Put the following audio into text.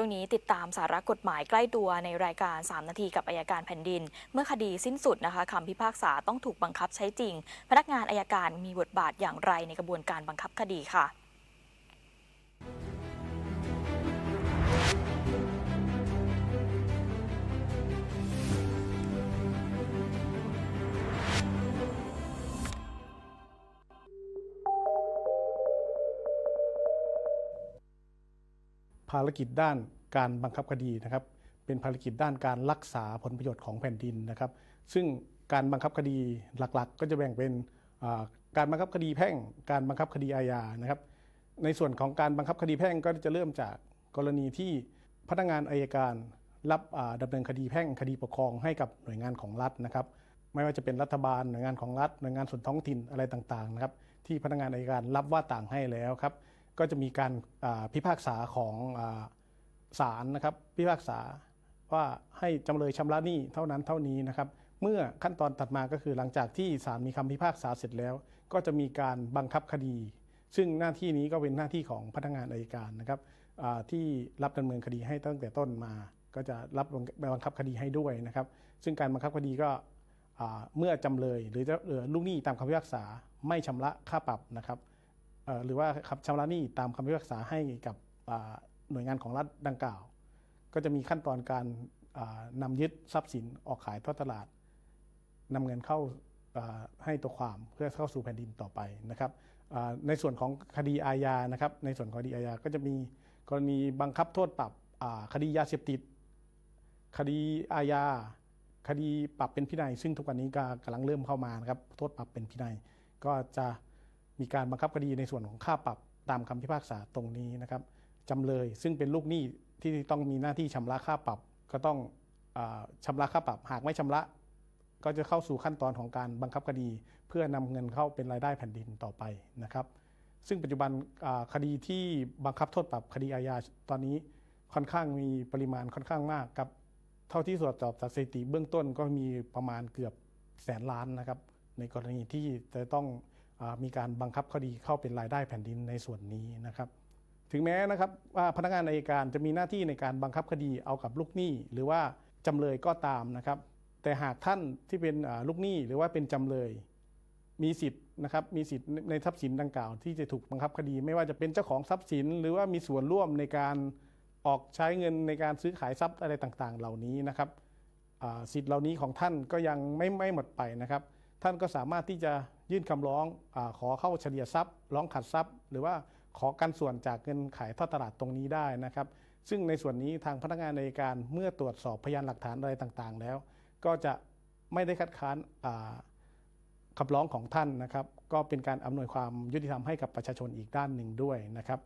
ช่วงนี้ติดตามสาระกฎหมายใกล้ตัวในรายการ 3 นาทีกับอายการแผ่นดิน เมื่อคดีสิ้นสุดนะคะคำพิพากษาต้องถูกบังคับใช้จริง พนักงานอายการมีบทบาทอย่างไรในกระบวนการบังคับคดีค่ะ ภารกิจด้านการบังคับคดีนะครับ เป็นภารกิจด้านการรักษาผลประโยชน์ของแผ่นดินนะครับ ซึ่งการบังคับคดีหลักๆ ก็จะแบ่งเป็นการบังคับคดีแพ่ง การบังคับคดีอาญานะครับ ในส่วนของการบังคับคดีแพ่งก็จะเริ่มจากกรณีที่พนักงานอายการรับอ่าดำเนินคดีแพ่งคดีปกครองให้กับหน่วยงานของรัฐนะครับ ไม่ว่าจะเป็นรัฐบาลหน่วยงานของรัฐหน่วยงานส่วนท้องถิ่นอะไรต่างๆนะครับ ที่พนักงานอายการรับว่าต่างให้แล้วครับ ก็จะมีการพิพากษาของศาลนะครับ พิพากษาว่าให้จำเลยชำระหนี้เท่านั้นเท่านี้นะครับ เมื่อขั้นตอนถัดมาก็คือหลังจากที่ศาลมีคำพิพากษาเสร็จแล้ว ก็จะมีการบังคับคดี ซึ่งหน้าที่นี้ก็เป็นหน้าที่ของพนักงานอายการนะครับที่รับดำเนินคดีให้ตั้งแต่ต้นมา ก็จะรับบังคับคดีให้ด้วยนะครับ ซึ่งการบังคับคดีก็เมื่อจำเลยหรือจะลูกหนี้ตามคำพิพากษาไม่ชำระค่าปรับนะครับ หรือว่าครับชำระหนี้ตามคำพิพากษาให้กับหน่วยงานของรัฐดังกล่าว ก็จะมีขั้นตอนการอ่านำยึดทรัพย์สินออกขายทอดตลาดนำเงินเข้าให้ตัวความเพื่อเข้าสู่แผ่นดินต่อไปนะครับในส่วนของคดีอาญานะครับ ในส่วนของคดีอาญาก็จะมีกรณีบังคับโทษปรับคดียาเสพติด คดีอาญาคดีปรับเป็นพินัย ซึ่งทุกวันนี้ก็กำลังเริ่มเข้ามานะครับโทษปรับเป็นพินัย ก็จะ มีการบังคับคดีในส่วนของค่าปรับตามคำพิพากษาตรงนี้นะครับจำเลยซึ่งเป็นลูกหนี้ที่ต้องมีหน้าที่ชำระค่าปรับ ก็ต้องอชำระค่าปรับ หากไม่ชำระ ก็จะเข้าสู่ขั้นตอนของการบังคับคดี เพื่อนำเงินเข้าเป็นรายได้แผ่นดินต่อไปนะครับ ซึ่งปัจจุบันคดีที่บังคับโทษปรับคดีอาญาตอนนี้ค่อนข้างมีปริมาณค่อนข้างมากครับเท่าที่ตรวจสอบจากสถิติเบื้องต้นก็มีประมาณเกือบแสนล้านนะครับ ในกรณีที่จะต้อง มีการบังคับคดีเข้าเป็นรายได้แผ่นดินในส่วนนี้นะครับถึงแม้นะครับว่าพนักงานอัยการจะมีหน้าที่ในการบังคับคดีเอากับลูกหนี้ หรือว่าจำเลยก็ตามนะครับ แต่หากท่านที่เป็นลูกหนี้หรือว่าเป็นจำเลย มีสิทธิ์นะครับมีสิทธิ์ในทรัพย์สินดังกล่าว ที่จะถูกบังคับคดี ไม่ว่าจะเป็นเจ้าของทรัพย์สิน หรือว่ามีส่วนร่วมในการออกใช้เงินในการซื้อขายทรัพย์อะไรต่างๆ เหล่านี้นะครับสิทธิ์เหล่านี้ของท่านก็ยังไม่ไม่หมดไปนะครับ ท่านก็สามารถที่จะ ยื่นคำร้องอขอเข้าเฉลี่ยทรัพย์ ร้องขัดทรัพย์ หรือว่าขอกันส่วนจากเงินขายทอดตลาดตรงนี้ได้นะครับ ซึ่งในส่วนนี้ทางพนักงานในการเมื่อตรวจสอบพยานหลักฐานอะไรต่างๆ แล้ว ก็จะไม่ได้คัดค้านคำร้องของท่านนะครับ ก็เป็นการอำนวยความยุติธรรมให้กับประชาชนอีกด้านหนึ่งด้วยนะครับ